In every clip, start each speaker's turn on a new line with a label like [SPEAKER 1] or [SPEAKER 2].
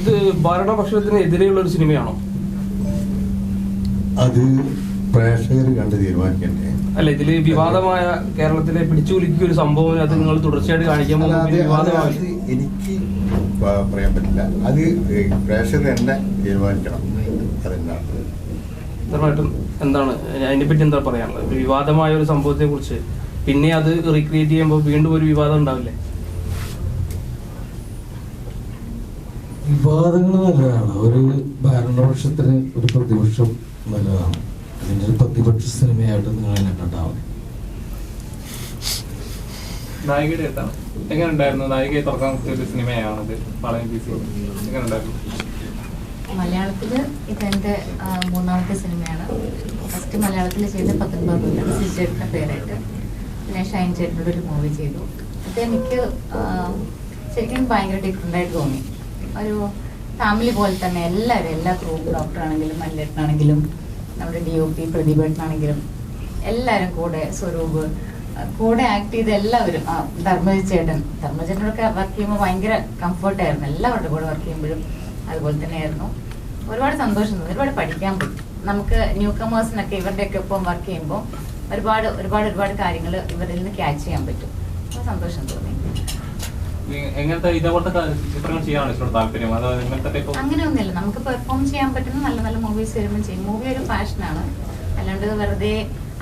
[SPEAKER 1] ഇത് ഭരണപക്ഷത്തിന് എതിരെയുള്ള ഒരു സിനിമയാണോ?
[SPEAKER 2] അത് പ്രേക്ഷകർ കണ്ട് തീരുമാനിക്കണ്ടേ?
[SPEAKER 1] അല്ല ഇതിൽ വിവാദമായ കേരളത്തിലെ പിടിച്ചുലിക്കുക ഒരു സംഭവം അത് നിങ്ങൾ തുടർച്ചയായിട്ട് കാണിക്കാൻ
[SPEAKER 2] എനിക്ക് പറയാൻ പറ്റില്ല. അത് പ്രേക്ഷകർ തന്നെ തീരുമാനിക്കണം. അതെന്താണ്?
[SPEAKER 1] അതിനെ എന്താണ്? അതിനെപ്പറ്റി എന്താ പറയാനുള്ളത്? വിവാദമായ ഒരു സംഭവത്തെ കുറിച്ച് പിന്നെ അത് റീക്രിയേറ്റ് ചെയ്യുമ്പോൾ വീണ്ടും ഒരു വിവാദം ഉണ്ടാവില്ലേ?
[SPEAKER 3] വിവാദങ്ങൾ നല്ലതാണ്. ഒരു ഭരണപക്ഷത്തിന് ഒരു പ്രതിപക്ഷം നല്ലതാണ്. അതിന്റെ ഒരു പ്രതിപക്ഷ സിനിമയായിട്ട് നിങ്ങൾ എന്നെ കണ്ടാൽ മതി.
[SPEAKER 4] നായികയുടെ എങ്ങനെ ഉണ്ടായിരുന്നു നായികയെ തുറക്കാൻ ഒരു സിനിമയാണത് പാളയം പി സി എങ്ങനെ ഉണ്ടായിരുന്നു
[SPEAKER 5] മലയാളത്തിൽ ഇതെന്റെ മൂന്നാമത്തെ സിനിമയാണ്. ഫസ്റ്റ് മലയാളത്തിൽ ചെയ്ത പത്തൊൻപത് സിജേട്ടന്റെ പേരായിട്ട്. പിന്നെ ഷൈൻ ചേട്ടനോട് ഒരു മൂവി ചെയ്തു. അത് എനിക്ക് ശരിക്കും ഭയങ്കര ഡിഫറെന്റ് ആയിട്ട് തോന്നി. ഒരു ഫാമിലി പോലെ തന്നെ എല്ലാവരും എല്ലാ ഗ്രൂപ്പ് ഡോക്ടറാണെങ്കിലും മല്ലേട്ടനാണെങ്കിലും നമ്മുടെ ഡി ഒ പി പ്രതിഭട്ടനാണെങ്കിലും എല്ലാവരും കൂടെ സ്വരൂപ് കൂടെ ആക്ട് ചെയ്ത എല്ലാവരും ആ, ധർമ്മജി ചേട്ടൻ ധർമ്മജേട്ടനൊക്കെ വർക്ക് ചെയ്യുമ്പോൾ ഭയങ്കര കംഫർട്ടായിരുന്നു എല്ലാവരുടെ കൂടെ വർക്ക് ചെയ്യുമ്പോഴും അതുപോലെ തന്നെ ആയിരുന്നു ഒരുപാട് സന്തോഷം തോന്നി. ഒരുപാട് പഠിക്കാൻ പറ്റും നമുക്ക് ന്യൂ കമേഴ്സിനൊക്കെ ഇവരുടെയൊക്കെ ഒപ്പം വർക്ക് ചെയ്യുമ്പോൾ ഒരുപാട് ഒരുപാട് ഒരുപാട് കാര്യങ്ങൾ ഇവരിൽ നിന്ന് ക്യാച്ച് ചെയ്യാൻ പറ്റും. സന്തോഷം തോന്നി.
[SPEAKER 4] എങ്ങനത്തെ ഇതേപോലത്തെ ക- ചിത്രങ്ങൾ ചെയ്യാനാണ് ഇഷ്ടം താല്പര്യം? അത് എങ്ങനത്തെ
[SPEAKER 5] അങ്ങനെയൊന്നുമില്ല. നമുക്ക് പെർഫോം ചെയ്യാൻ പറ്റുന്ന നല്ല നല്ല മൂവീസ് വരുമ്പോൾ ചെയ്യും. മൂവി ഒരു ഫാഷനാണ് അല്ലാണ്ട് വെറുതെ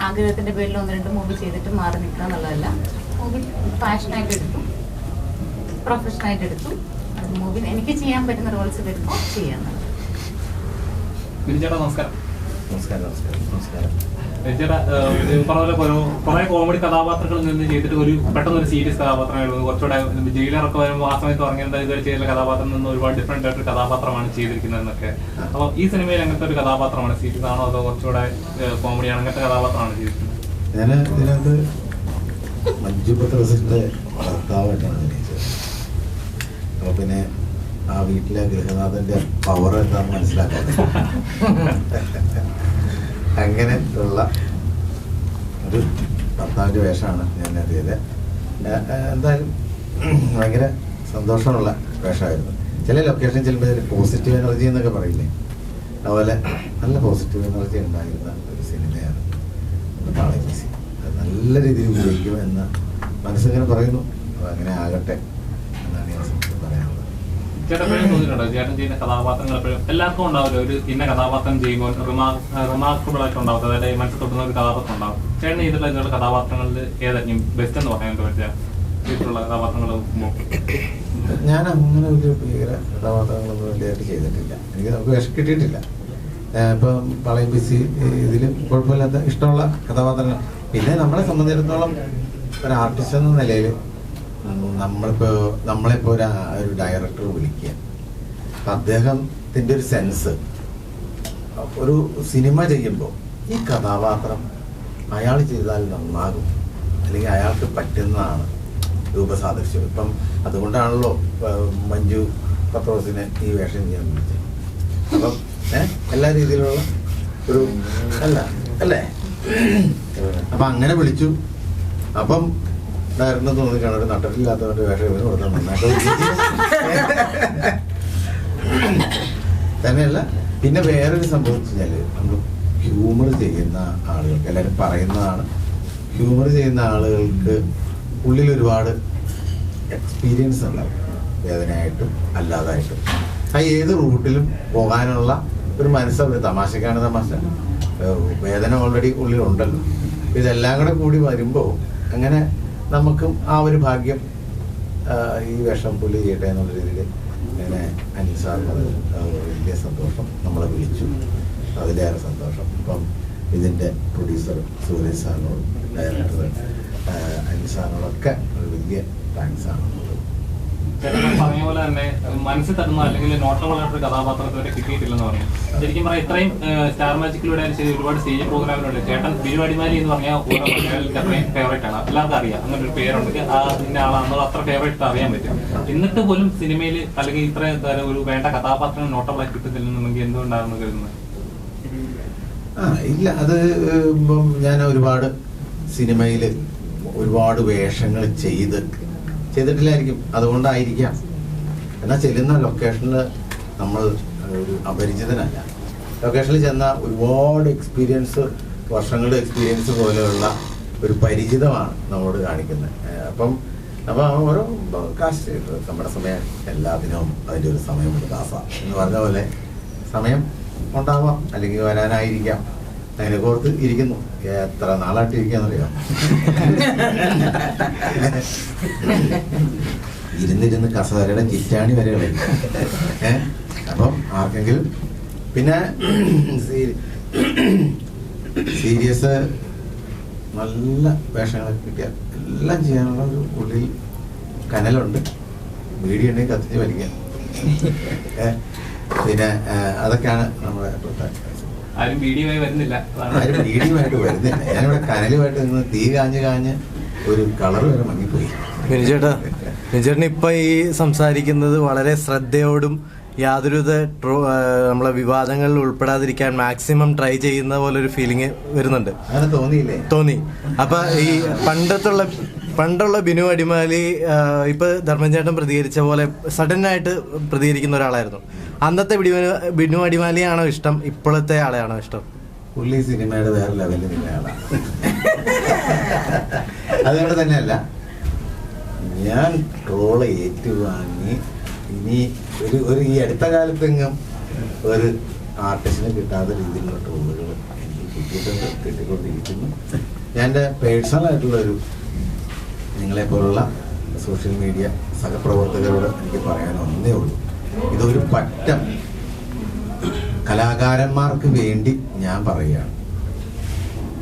[SPEAKER 5] ആഗ്രഹത്തിന്റെ പേരിൽ ഒന്ന് രണ്ട് മൂവി ചെയ്തിട്ട് മാറി നിൽക്കുക എന്നുള്ളതല്ല. മൂവി ഫാഷനായിട്ട് എടുത്തു പ്രൊഫഷനായിട്ട് എടുത്തു മൂവി എനിക്ക് ചെയ്യാൻ പറ്റുന്ന റോൾസ് വരുമ്പോൾ
[SPEAKER 4] ബിരിച്ചേട്ടാ നമസ്കാരം.
[SPEAKER 2] നമസ്കാരം നമസ്കാരം. നമസ്കാരം.
[SPEAKER 4] ബിരിച്ചേട്ടാ പറഞ്ഞ പോലെ കുറെ കോമഡി കഥാപാത്രങ്ങളിൽ നിന്ന് ചെയ്തിട്ട് ഒരു പെട്ടെന്ന് ഒരു സീരിയസ് കഥാപാത്രമായിരുന്നു കുറച്ചുകൂടെ ജയിലറൊക്കെ വരുമ്പോൾ ആ സമയത്ത് ഇറങ്ങേണ്ട ഇതുവരെ ചെയ്ത കഥാപാത്രം നിന്ന് ഒരുപാട് ഡിഫറെന്റ് ആയിട്ട് കഥാപാത്രമാണ് ചെയ്തിരിക്കുന്നത് എന്നൊക്കെ. അപ്പൊ ഈ സിനിമയിൽ അങ്ങനത്തെ ഒരു കഥാപാത്രമാണ് സീരിയസ് ആണോ അതോ കുറച്ചുകൂടെ കോമഡിയാണ് അങ്ങനത്തെ കഥാപാത്രമാണ് ചെയ്തിരിക്കുന്നത്?
[SPEAKER 2] ഞാൻ ഇതിനകത്ത് മഞ്ജു പത്രസിന്റെ ഭർത്താവായിട്ടാണ് അഭിനയിച്ചത്. അപ്പൊ പിന്നെ ആ വീട്ടിലെ ഗൃഹനാഥന്റെ പവർ എന്താണെന്ന് മനസ്സിലാക്കാൻ അങ്ങനെ ഉള്ള ഒരു ഭർത്താവിന്റെ വേഷമാണ് ഞാൻ അറിയത് എന്തായാലും ഭയങ്കര സന്തോഷമുള്ള വേഷമായിരുന്നു. ചില ലൊക്കേഷൻ ചെല്ലുമ്പോൾ പോസിറ്റീവ് എനർജി എന്നൊക്കെ പറയില്ലേ? അതുപോലെ നല്ല പോസിറ്റീവ് എനർജി ഉണ്ടായിരുന്ന ഒരു സിനിമയാണ് പാളയസി അത് നല്ല രീതിയിൽ ഉപയോഗിക്കുമെന്ന് മനസ്സിങ്ങനെ പറയുന്നു. അപ്പോൾ അങ്ങനെ ആകട്ടെ എന്നാണ് ഞാൻ പറയാനുള്ളത്
[SPEAKER 4] ചേട്ടൻ ചെയ്യുന്ന കഥാപാത്രങ്ങൾ എപ്പോഴും എല്ലാവർക്കും ഉണ്ടാവില്ല? ഒരു ഇന്ന കഥാപാത്രം ചെയ്യുമ്പോൾ റിമാർക്കബിൾ ആയിട്ട് ഉണ്ടാവും. അതായത് മനസ്സിൽ തൊട്ടുന്ന ഒരു കഥാപാത്രം ഉണ്ടാവും. ചേട്ടൻ ചെയ്തിട്ടുള്ള ഇതിലുള്ള കഥാപാത്രങ്ങളിൽ ഏതായിരിക്കും ബെസ്റ്റ് എന്ന് പറയാൻ പറ്റുക? വീട്ടിലുള്ള കഥാപാത്രങ്ങൾ
[SPEAKER 2] ഞാൻ അങ്ങനെ വലിയ ഭീകര കഥാപാത്രങ്ങളൊന്നും വലിയതായിട്ട് ചെയ്തിട്ടില്ല. എനിക്ക് നമുക്ക് വിഷം കിട്ടിയിട്ടില്ല. ഇപ്പം പളയം ബിസി ഇതിലും കുഴപ്പമില്ലാത്ത ഇഷ്ടമുള്ള കഥാപാത്രങ്ങൾ. പിന്നെ നമ്മളെ സംബന്ധിച്ചിടത്തോളം ഒരു ആർട്ടിസ്റ്റ് എന്ന നിലയിൽ നമ്മളിപ്പോൾ നമ്മളിപ്പോ ഒരു ഒരു ഡയറക്ടർ വിളിക്കുക. അപ്പൊ അദ്ദേഹത്തിന്റെ ഒരു സെൻസ് ഒരു സിനിമ ചെയ്യുമ്പോൾ ഈ കഥാപാത്രം അയാൾ ചെയ്താൽ നന്നാകും. അല്ലെങ്കിൽ അയാൾക്ക് പറ്റുന്നതാണ് രൂപസാദൃശ്യം ഇപ്പം അതുകൊണ്ടാണല്ലോ മഞ്ജു പത്രോസിനെ ഈ വേഷം ചെയ്യാൻ വിളിച്ചത്. അപ്പം എല്ലാ രീതിയിലുള്ള ഒരു അല്ല അല്ലേ? അപ്പം അങ്ങനെ വിളിച്ചു. അപ്പം ഡയറക്ടർ തോന്നിക്കാണ് ഒരു നട്ടലില്ലാത്തവന്റെ വേഷം ഇവന് കൊടുത്താൽ നന്നായിട്ട് തന്നെയല്ല പിന്നെ വേറൊരു സംഭവം വെച്ച് കഴിഞ്ഞാൽ നമ്മൾ ഹ്യൂമർ ചെയ്യുന്ന ആളുകൾക്ക് എല്ലാവരും പറയുന്നതാണ് ഹ്യൂമർ ചെയ്യുന്ന ആളുകൾക്ക് ഉള്ളിൽ ഒരുപാട് എക്സ്പീരിയൻസ് ഉണ്ടാവും. വേദനയായിട്ടും അല്ലാതായിട്ടും. ആ ഏത് റൂട്ടിലും പോകാനുള്ള ഒരു മനസ്സ് ഒരു തമാശക്കാണ് തമാശ. വേദന ഓൾറെഡി ഉള്ളിലുണ്ടല്ലോ. ഇതെല്ലാം കൂടെ കൂടി വരുമ്പോൾ അങ്ങനെ നമുക്കും ആ ഒരു ഭാഗ്യം ഈ വേഷം പുള്ളി ചെയ്യട്ടെ എന്നുള്ള രീതിയിൽ എന്നെ അനിൽ സാറിനത് വലിയ സന്തോഷം നമ്മളെ വിളിച്ചു. അതിലേറെ സന്തോഷം. ഇപ്പം ഇതിന്റെ പ്രൊഡ്യൂസർ സൂരജ് സാറിനോടും ഡയറക്ടർ അനിൽ സാറിനോടൊക്കെ ഒരു വലിയ താങ്ക്സ് ആണ്
[SPEAKER 4] പറഞ്ഞ പോലെ തന്നെ മനസ്സിൽ തട്ടുന്ന അല്ലെങ്കിൽ നോട്ടബിൾ ആയിട്ടൊരു കഥാപാത്രത്തെ വരെ കിട്ടിയിട്ടില്ലെന്ന് പറയും ശരിക്കും പറയാം ഇത്രയും സ്റ്റാർ മാജിക്കിലൂടെ ശരി ഒരുപാട് സ്റ്റേജ് പ്രോഗ്രാമിലുണ്ട് ചേട്ടൻ ബിരുവാടിമാരി എന്ന് പറഞ്ഞാൽ ഓരോ മലയാളികൾക്ക് അത്രയും ഫേവറേറ്റ് ആണ്. എല്ലാവർക്കും അറിയാം അങ്ങനെ ഒരു പേരുണ്ടെങ്കിൽ ആ ഇന്ന ആളാണെന്നുള്ള അത്ര ഫേവറേറ്റ് അറിയാൻ പറ്റും. എന്നിട്ട് പോലും സിനിമയിൽ അല്ലെങ്കിൽ ഇത്ര തരം ഒരു വേണ്ട കഥാപാത്രം നോട്ടബിളായി കിട്ടുന്നില്ലെന്നുണ്ടെങ്കിൽ എന്തുകൊണ്ടാണെന്ന് കരുതുന്നത്?
[SPEAKER 2] ഇല്ല അത് ഞാൻ ഒരുപാട് സിനിമയിൽ ഒരുപാട് വേഷങ്ങൾ ചെയ്ത് ചെയ്തിട്ടില്ലായിരിക്കും. അതുകൊണ്ടായിരിക്കാം. എന്നാൽ ചെല്ലുന്ന ലൊക്കേഷനിൽ നമ്മൾ ഒരു അപരിചിതനല്ല. ലൊക്കേഷനിൽ ചെന്ന ഒരുപാട് എക്സ്പീരിയൻസ് വർഷങ്ങളുടെ എക്സ്പീരിയൻസ് പോലെയുള്ള ഒരു പരിചിതമാണ് നമ്മളോട് കാണിക്കുന്നത്. അപ്പം അപ്പം ഓരോ കാശ് നമ്മുടെ സമയം എല്ലാത്തിനും അതിന്റെ ഒരു സമയമുണ്ട് ദാസ എന്ന് പറഞ്ഞ പോലെ സമയം ഉണ്ടാവാം അല്ലെങ്കിൽ വരാനായിരിക്കാം. അതിനെ കോർത്ത് ഇരിക്കുന്നു. എത്ര നാളായിട്ട് ഇരിക്കാന്നറിയാം ഇരുന്നിരുന്ന് കസേരയുടെ ചിറ്റാണി വരെ കളയും അപ്പം ആർക്കെങ്കിലും പിന്നെ സീരിയസ് നല്ല വേഷങ്ങളൊക്കെ കിട്ടിയാൽ എല്ലാം ചെയ്യാനുള്ള ഒരു ഉള്ളിൽ കനലുണ്ട്. വീഡിയോ ഉണ്ടെങ്കിൽ കത്തിച്ച് വലിക്കാം. പിന്നെ അതൊക്കെയാണ് നമ്മുടെ
[SPEAKER 4] ആരും വീഡിയോയായി വരുന്നില്ല. അതാണ്.
[SPEAKER 2] ആരും വീഡിയോമായിട്ട് വരുന്നില്ല. ഞാനിവിടെ കനലുമായിട്ട് നിന്ന് തീ കാഞ്ഞ് കാഞ്ഞ് ഒരു കളർ വരെ മങ്ങിപ്പോയി.
[SPEAKER 6] ഇപ്പൊ ഈ സംസാരിക്കുന്നത് വളരെ ശ്രദ്ധയോടും യാതൊരുവിധ ട്രോ നമ്മളെ വിവാദങ്ങളിൽ ഉൾപ്പെടാതിരിക്കാൻ മാക്സിമം ട്രൈ ചെയ്യുന്ന പോലെ ഒരു ഫീലിംഗ് വരുന്നുണ്ട്.
[SPEAKER 2] അങ്ങനെ തോന്നിയില്ലേ?
[SPEAKER 6] തോന്നി. അപ്പൊ ഈ പണ്ടത്തുള്ള പണ്ടുള്ള ബിനു അടിമാലി ഇപ്പൊ ധർമ്മചേട്ടൻ പ്രതികരിച്ച പോലെ സഡൻ ആയിട്ട് പ്രതികരിക്കുന്ന ഒരാളായിരുന്നു. അന്നത്തെ ബിനു അടിമാലിയാണോ ഇഷ്ടം? ഇപ്പോഴത്തെ ആളെയാണോ ഇഷ്ടം?
[SPEAKER 2] പുള്ളി സിനിമയുടെ വേറെ ലെവലിൽ അതുകൊണ്ട് തന്നെയല്ല ഞാൻ ട്രോൾ ഏറ്റുവാങ്ങി. ഇനി ഒരു ഒരു ഈ അടുത്ത കാലത്തെങ്ങും ഒരു ആർട്ടിസ്റ്റിന് കിട്ടാത്ത രീതിയിലുള്ള ട്രോളുകൾ എനിക്ക് കിട്ടിയിട്ടുണ്ട് കിട്ടിക്കൊണ്ടിരിക്കുന്നു. എന്റെ പേഴ്സണൽ ആയിട്ടുള്ളൊരു നിങ്ങളെ പോലുള്ള സോഷ്യൽ മീഡിയ സഹപ്രവർത്തകരോട് എനിക്ക് പറയാൻ ഒന്നേ ഉള്ളൂ. ഇതൊരു പറ്റം. കലാകാരന്മാർക്ക് വേണ്ടി ഞാൻ പറയുകയാണ്.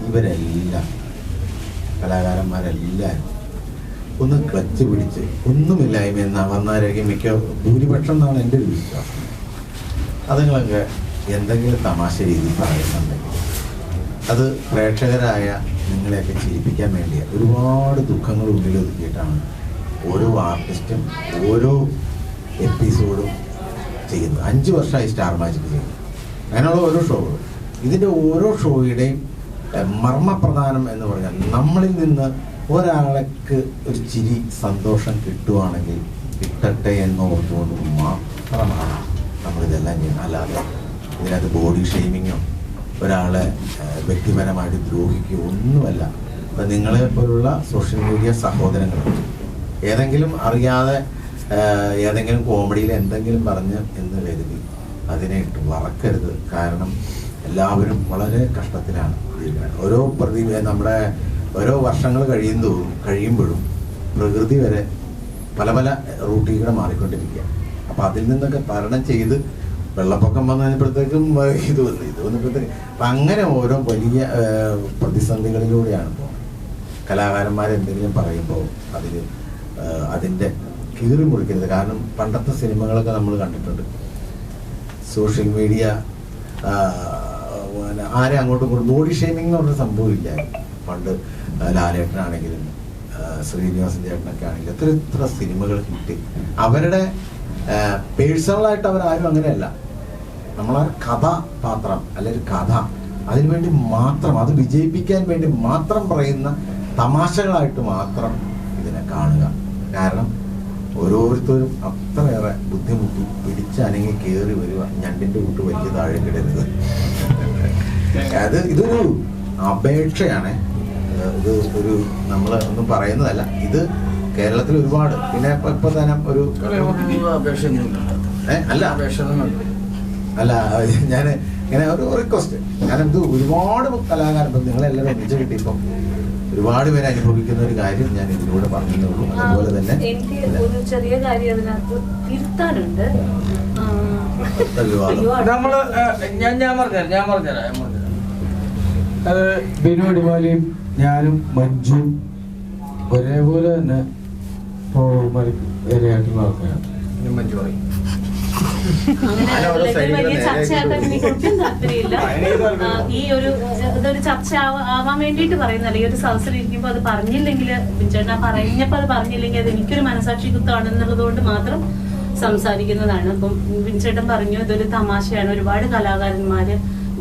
[SPEAKER 2] ഇവരെല്ലാം കലാകാരന്മാരെല്ലാവരും ഒന്ന് ക്ലച്ച് പിടിച്ച് ഒന്നുമില്ലായ്മ എന്നാ വന്നാലായിരിക്കും മിക്ക ഭൂരിപക്ഷം എന്നാണ് എന്റെ ഒരു വിശ്വാസം. അതുങ്ങളൊക്കെ എന്തെങ്കിലും തമാശ രീതിയിൽ പറയുന്നുണ്ടെങ്കിൽ അത് പ്രേക്ഷകരായ നിങ്ങളെയൊക്കെ ചിരിപ്പിക്കാൻ വേണ്ടിയ. ഒരുപാട് ദുഃഖങ്ങൾ ഉള്ളിൽ ഒതുക്കിയിട്ടാണ് ഓരോ ആർട്ടിസ്റ്റും ഓരോ എപ്പിസോഡും ചെയ്യുന്നത് അഞ്ച് വർഷമായി സ്റ്റാർ മാജിക് ചെയ്യുന്നത് അങ്ങനെയുള്ള ഓരോ ഷോകളും ഇതിന്റെ ഓരോ ഷോയുടെയും മർമ്മപ്രധാനം എന്ന് പറഞ്ഞാൽ നമ്മളിൽ നിന്ന് ഒരാൾക്ക് ഒരു ചിരി സന്തോഷം കിട്ടുവാണെങ്കിൽ കിട്ടട്ടെ എന്ന് ഓർത്തുകൊണ്ട് മാത്രമാണ് നമ്മളിതെല്ലാം ചെയ്യുന്നത്. അല്ലാതെ ഇതിനകത്ത് ബോഡി ഷെയ്മിങ്ങോ ഒരാളെ വ്യക്തിപരമായിട്ട് ദ്രോഹിക്കുകയോ ഒന്നുമല്ല. അപ്പം നിങ്ങളെ പോലുള്ള സോഷ്യൽ മീഡിയ സഹോദരങ്ങൾ ഏതെങ്കിലും അറിയാതെ ഏതെങ്കിലും കോമഡിയിൽ എന്തെങ്കിലും പറഞ്ഞ് എന്ന് കരുതി അതിനെ വറക്കരുത് കാരണം എല്ലാവരും വളരെ കഷ്ടത്തിലാണ് ഓരോ പ്രതി നമ്മുടെ ഓരോ വർഷങ്ങൾ കഴിയുന്നതും കഴിയുമ്പോഴും പ്രകൃതി വരെ പല പല റൂട്ടിലൂടെ മാറിക്കൊണ്ടിരിക്കുക. അപ്പം അതിൽ നിന്നൊക്കെ തരണം ചെയ്ത് വെള്ളപ്പൊക്കം വന്നപ്പോഴത്തേക്കും ഇത് വന്നു ഇത് വന്നപ്പോഴത്തേക്കും അപ്പം അങ്ങനെ ഓരോ വലിയ പ്രതിസന്ധികളിലൂടെയാണ് പോകുന്നത്. കലാകാരന്മാരെന്തെങ്കിലും പറയുമ്പോൾ അതിൽ അതിന്റെ കീറി മുറിക്കരുത് കാരണം പണ്ടത്തെ സിനിമകളൊക്കെ നമ്മൾ കണ്ടിട്ടുണ്ട്. സോഷ്യൽ മീഡിയ ആരെ അങ്ങോട്ട് ഇങ്ങോട്ടും ബോഡി ഷെയ്മിങ് എന്ന് പറഞ്ഞ സംഭവം ഇല്ല. പണ്ട് ലാലേട്ടനാണെങ്കിലും ശ്രീനിവാസൻ ചേട്ടനൊക്കെ ആണെങ്കിലും എത്ര എത്ര സിനിമകൾ കിട്ടി അവരുടെ പേഴ്സണലായിട്ട് അവരാരും അങ്ങനെയല്ല. നമ്മളെ കഥാപാത്രം അല്ലെങ്കിൽ കഥ അതിനുവേണ്ടി മാത്രം അത് വിജയിപ്പിക്കാൻ വേണ്ടി മാത്രം പറയുന്ന തമാശകളായിട്ട് മാത്രം ഇതിനെ കാണുക. കാരണം ഓരോരുത്തരും അത്രയേറെ ബുദ്ധിമുട്ടി പിടിച്ചനങ്ങി കയറി വരിക ഞണ്ടിന്റെ കൂട്ട് വലിയ താഴെ കിടരുത് അത് ഇതൊരു അപേക്ഷയാണ്. ഇത് ഒരു നമ്മൾ ഒന്നും പറയുന്നതല്ല. ഇത് കേരളത്തിൽ ഒരുപാട്. പിന്നെ ഇപ്പൊ ഇപ്പൊ തന്നെ ഒരു അല്ല. അല്ല ഞാൻ ഇങ്ങനെ ഒരു റിക്വസ്റ്റ് കാരണം ഇത് ഒരുപാട് കലാകാരൻ നിങ്ങളെല്ലാവരും ഒന്നിച്ച് കിട്ടിയപ്പം ഒരുപാട് പേര് അനുഭവിക്കുന്ന ഒരു കാര്യം ഞാൻ ഇതിലൂടെ പറഞ്ഞുള്ളൂ അതുപോലെ തന്നെ
[SPEAKER 7] എനിക്ക് ഒരു ചെറിയ കാര്യം അതിനകത്ത് തിരുത്താനുണ്ട്
[SPEAKER 1] നമ്മൾ ഞാൻ ഞാൻ പറഞ്ഞുതരാം ഞാൻ പറഞ്ഞുതരാം ഞാൻ പറഞ്ഞുതരാം.
[SPEAKER 3] അത് ബിനു അടിമാലിയും ഞാനും മഞ്ജുവും ഒരേപോലെ തന്നെ ഇരയായിട്ടുള്ള ആൾക്കാരാണ്.
[SPEAKER 7] മഞ്ജു
[SPEAKER 2] ഞാൻ
[SPEAKER 7] ഈ ഒരു ഇതൊരു ചർച്ച ആവാൻ വേണ്ടിയിട്ട് പറയുന്നല്ല ഈ ഒരു സദസ്സിൽ ഇരിക്കുമ്പോൾ അത് പറഞ്ഞില്ലെങ്കിൽ ബിഞ്ചേട്ടൻ പറഞ്ഞപ്പോൾ അത് പറഞ്ഞില്ലെങ്കിൽ അത് എനിക്കൊരു മനസാക്ഷി കുത്താണെന്നുള്ളത് കൊണ്ട് മാത്രം സംസാരിക്കുന്നതാണ്. അപ്പം ബിഞ്ചേട്ടൻ പറഞ്ഞു ഇതൊരു തമാശയാണ്. ഒരുപാട് കലാകാരന്മാര്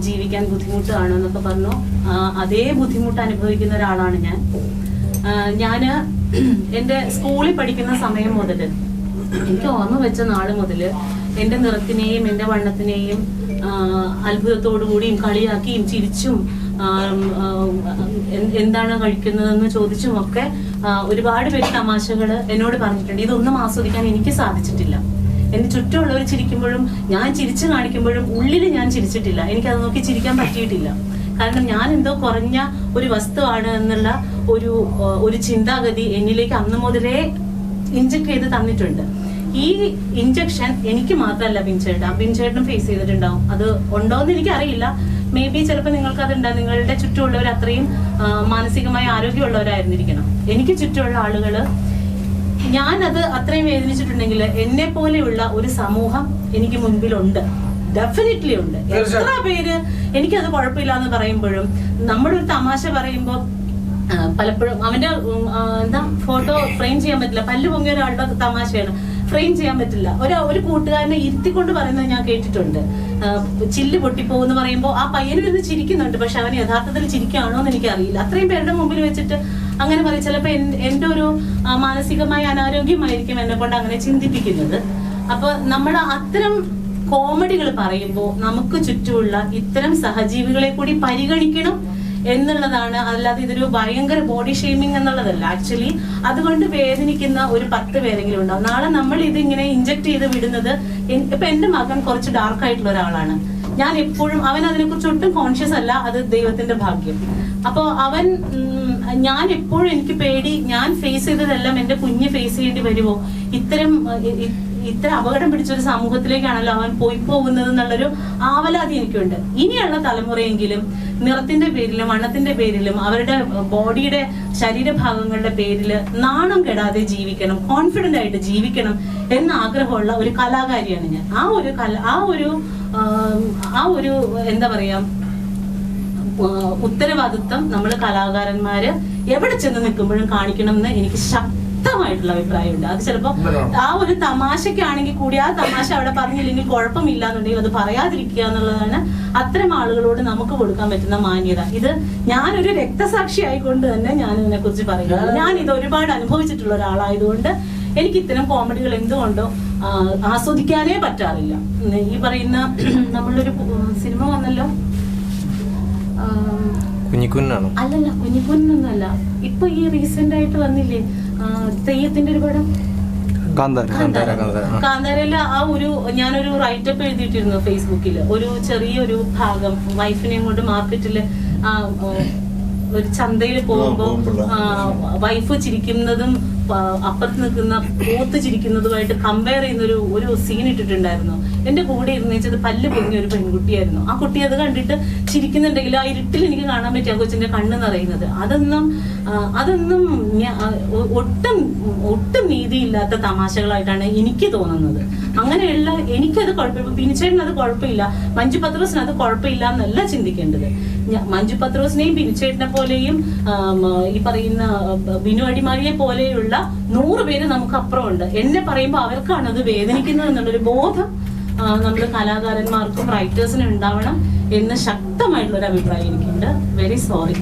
[SPEAKER 7] ജീവിക്കാൻ ബുദ്ധിമുട്ടാണ് എന്നൊക്കെ പറഞ്ഞു. അതേ ബുദ്ധിമുട്ട് അനുഭവിക്കുന്ന ഒരാളാണ് ഞാൻ. ഞാൻ എന്റെ സ്കൂളിൽ പഠിക്കുന്ന സമയം മുതൽ എനിക്ക് ഓർമ്മ വെച്ച നാൾ മുതൽ എന്റെ നിറത്തിനെയും എന്റെ വണ്ണത്തിനെയും അത്ഭുതത്തോടുകൂടിയും അത്ഭുതത്തോടു കൂടിയും കളിയാക്കിയും ചിരിച്ചും എന്താണ് കഴിക്കുന്നതെന്ന് ചോദിച്ചും ഒക്കെ ഒരുപാട് പേര് തമാശകൾ എന്നോട് പറഞ്ഞിട്ടുണ്ട്. ഇതൊന്നും ആസ്വദിക്കാൻ എനിക്ക് സാധിച്ചിട്ടില്ല. എന്റെ ചുറ്റുമുള്ളവർ ചിരിക്കുമ്പോഴും ഞാൻ ചിരിച്ചു കാണിക്കുമ്പോഴും ഉള്ളിൽ ഞാൻ ചിരിച്ചിട്ടില്ല. എനിക്ക് എനിക്കത് നോക്കി ചിരിക്കാൻ പറ്റിയിട്ടില്ല. കാരണം ഞാൻ എന്തോ കുറഞ്ഞ ഒരു വസ്തുവാണ് എന്നുള്ള ഒരു ഒരു ചിന്താഗതി എന്നിലേക്ക് അന്ന് മുതലേ ഇഞ്ചക്ട് ചെയ്ത് തന്നിട്ടുണ്ട്. ഈ ഇഞ്ചക്ഷൻ എനിക്ക് മാത്രമല്ല ബിൻചേട്ടാ ബിൻചേട്ടനും ഫേസ് ചെയ്തിട്ടുണ്ടാവും. അത് ഉണ്ടോന്ന് എനിക്ക് അറിയില്ല മേ ബി ചിലപ്പോൾ നിങ്ങൾക്ക് അതുണ്ടാവും നിങ്ങളുടെ ചുറ്റുമുള്ളവർ അത്രയും മാനസികമായി ആരോഗ്യമുള്ളവരായിരുന്നിരിക്കണം. എനിക്ക് ചുറ്റുമുള്ള ആളുകൾ അത് അത്രയും വേദനിച്ചിട്ടുണ്ടെങ്കിൽ എന്നെ പോലെയുള്ള ഒരു സമൂഹം എനിക്ക് മുൻപിലുണ്ട്. ഡെഫിനറ്റ്ലി ഉണ്ട്. എത്ര പേര് എനിക്കത് കുഴപ്പമില്ല എന്ന് പറയുമ്പോഴും നമ്മുടെ ഒരു തമാശ പറയുമ്പോൾ പലപ്പോഴും അവന്റെ എന്താ ഫോട്ടോ ഫ്രെയിം ചെയ്യാൻ പറ്റില്ല. പല്ല് പൊങ്ങിയ ഒരാളുടെ തമാശയാണ്. ഫ്രെയിം ചെയ്യാൻ പറ്റില്ല. ഒരു ഒരു കൂട്ടുകാരനെ ഇരുത്തിക്കൊണ്ട് പറയുന്നത് ഞാൻ കേട്ടിട്ടുണ്ട്. ചില്ല് പൊട്ടിപ്പോകുന്ന് പറയുമ്പോൾ ആ പയ്യനും ഇരുന്ന് ചിരിക്കുന്നുണ്ട്. പക്ഷെ അവൻ യഥാർത്ഥത്തിൽ ചിരിക്കുകയാണോ എന്ന് എനിക്ക് അറിയില്ല അത്രയും പേരുടെ മുമ്പിൽ വെച്ചിട്ട് അങ്ങനെ പറയും. ചിലപ്പോൾ എന്റെ ഒരു മാനസികമായ അനാരോഗ്യമായിരിക്കും എന്നെ കൊണ്ട് അങ്ങനെ ചിന്തിപ്പിക്കുന്നത്. അപ്പൊ നമ്മൾ അത്തരം കോമഡികൾ പറയുമ്പോൾ നമുക്ക് ചുറ്റുമുള്ള ഇത്തരം സഹജീവികളെ കൂടി പരിഗണിക്കണം. എന്നുള്ളതാണ്. അല്ലാതെ ഇതൊരു ഭയങ്കര ബോഡി ഷെയ്മിങ് എന്നുള്ളതല്ല. ആക്ച്വലി അതുകൊണ്ട് വേദനിക്കുന്ന ഒരു പത്ത് പേരെങ്കിലും ഉണ്ടാവും. നാളെ നമ്മൾ ഇത് ഇങ്ങനെ ഇഞ്ചക്ട് ചെയ്ത് വിടുന്നത് ഇപ്പൊ എന്റെ മകൻ കുറച്ച് ഡാർക്ക് ആയിട്ടുള്ള ഒരാളാണ്. ഞാൻ എപ്പോഴും അവൻ അതിനെക്കുറിച്ച് ഒട്ടും കോൺഷ്യസ് അല്ല. അത് ദൈവത്തിന്റെ ഭാഗ്യം. അപ്പൊ അവൻ ഞാൻ എപ്പോഴും എനിക്ക് പേടി. ഞാൻ ഫേസ് ചെയ്തതെല്ലാം എന്റെ കുഞ്ഞ് ഫേസ് ചെയ്യേണ്ടി വരുമോ? ഇത്തരം ഇത്ര അപകടം പിടിച്ച ഒരു സമൂഹത്തിലേക്കാണല്ലോ അവൻ പോയി പോകുന്നത് എന്നുള്ളൊരു ആവലാതി എനിക്കുണ്ട്. ഇനിയുള്ള തലമുറയെങ്കിലും നിറത്തിന്റെ പേരിലും വണ്ണത്തിന്റെ പേരിലും അവരുടെ ബോഡിയുടെ ശരീരഭാഗങ്ങളുടെ പേരിൽ നാണം കെടാതെ ജീവിക്കണം കോൺഫിഡന്റ് ആയിട്ട് ജീവിക്കണം എന്ന ആഗ്രഹമുള്ള ഒരു കലാകാരിയാണ് ഞാൻ. ആ ഒരു കല ആ ഒരു ആ ഒരു എന്താ പറയാ ഉത്തരവാദിത്വം നമ്മൾ കലാകാരന്മാര് എവിടെ ചെന്ന് നിൽക്കുമ്പോഴും കാണിക്കണം എന്ന് എനിക്ക് ശക്തമായിട്ടുള്ള അഭിപ്രായമുണ്ട്. അത് ചിലപ്പോ ആ ഒരു തമാശക്കാണെങ്കിൽ കൂടി ആ തമാശ അവിടെ പറഞ്ഞില്ലെങ്കിൽ കുഴപ്പമില്ല എന്നുണ്ടെങ്കിൽ അത് പറയാതിരിക്കുക എന്നുള്ളതാണ് അത്തരം ആളുകളോട് നമുക്ക് കൊടുക്കാൻ പറ്റുന്ന മാന്യത. ഇത് ഞാനൊരു രക്തസാക്ഷി ആയിക്കൊണ്ട് തന്നെ ഞാൻ ഇതിനെ കുറിച്ച് പറയുന്നത്. ഞാൻ ഇത് ഒരുപാട് അനുഭവിച്ചിട്ടുള്ള ഒരാളായതുകൊണ്ട് എനിക്ക് ഇത്തരം കോമഡികൾ എന്തുകൊണ്ടോ ആസ്വദിക്കാനേ പറ്റാറില്ല. ഈ പറയുന്ന നമ്മളൊരു സിനിമ വന്നല്ലോ? അല്ലല്ല കുഞ്ഞിക്കുന്നൊന്നല്ല ഇപ്പൊ ഈ റീസെന്റ് ആയിട്ട് വന്നില്ലേ? തെയ്യത്തിന്റെ ഒരു പടം?
[SPEAKER 6] കാന്താര. കാന്താര. കാന്താര ആ.
[SPEAKER 7] കാന്താരയിൽ ആ ഒരു ഞാനൊരു റൈറ്റപ്പ് എഴുതിയിട്ടിരുന്നു ഫേസ്ബുക്കിൽ ഒരു ചെറിയൊരു ഭാഗം വൈഫിനെയും കൊണ്ട് മാർക്കറ്റിൽ ആ, ആ, ഒരു ചന്തയിൽ പോകുമ്പോ വൈഫ് ചിരിക്കുന്നതും അപ്പുറത്ത് നിൽക്കുന്ന പോത്ത് ചിരിക്കുന്നതുമായിട്ട് കമ്പയർ ചെയ്യുന്ന ഒരു ഒരു സീൻ ഇട്ടിട്ടുണ്ടായിരുന്നു. എന്റെ കൂടെ ഇരുന്നേച്ചത് പല്ല് പൊങ്ങിയ ഒരു പെൺകുട്ടിയായിരുന്നു. ആ കുട്ടി അത് കണ്ടിട്ട് ചിരിക്കുന്നുണ്ടെങ്കിൽ ആ ഇരുട്ടിൽ എനിക്ക് കാണാൻ പറ്റിയ ആ കൊച്ചിന്റെ കണ്ണ് നിറയുന്നത്. അതൊന്നും അതൊന്നും ഒട്ടും ഒട്ടും നീതിയില്ലാത്ത തമാശകളായിട്ടാണ് എനിക്ക് തോന്നുന്നത്. അങ്ങനെയുള്ള എനിക്കത് കുഴപ്പമില്ല. ബിനിച്ചേട്ടന് അത് കുഴപ്പമില്ല. മഞ്ജു പത്രോസിന് അത് കുഴപ്പമില്ല എന്നല്ല ചിന്തിക്കേണ്ടത്. മഞ്ജു പത്രോസിനെയും ബിനിച്ചേട്ടനെ പോലെയും ഈ പറയുന്ന ബിനു അടിമാലിയെ പോലെയുള്ള നൂറ് പേര് നമുക്ക് അപ്പുറമുണ്ട് എന്നെ പറയുമ്പോൾ അവർക്കാണ് അത് വേദനിക്കുന്നത് എന്നുള്ളൊരു ബോധം നമ്മൾ കലാകാരന്മാർക്കും റൈറ്റേഴ്സിനും ഉണ്ടാവണം എന്ന് ശക്തമായിട്ടുള്ള ഒരു അഭിപ്രായം എനിക്കുണ്ട്. Very sorry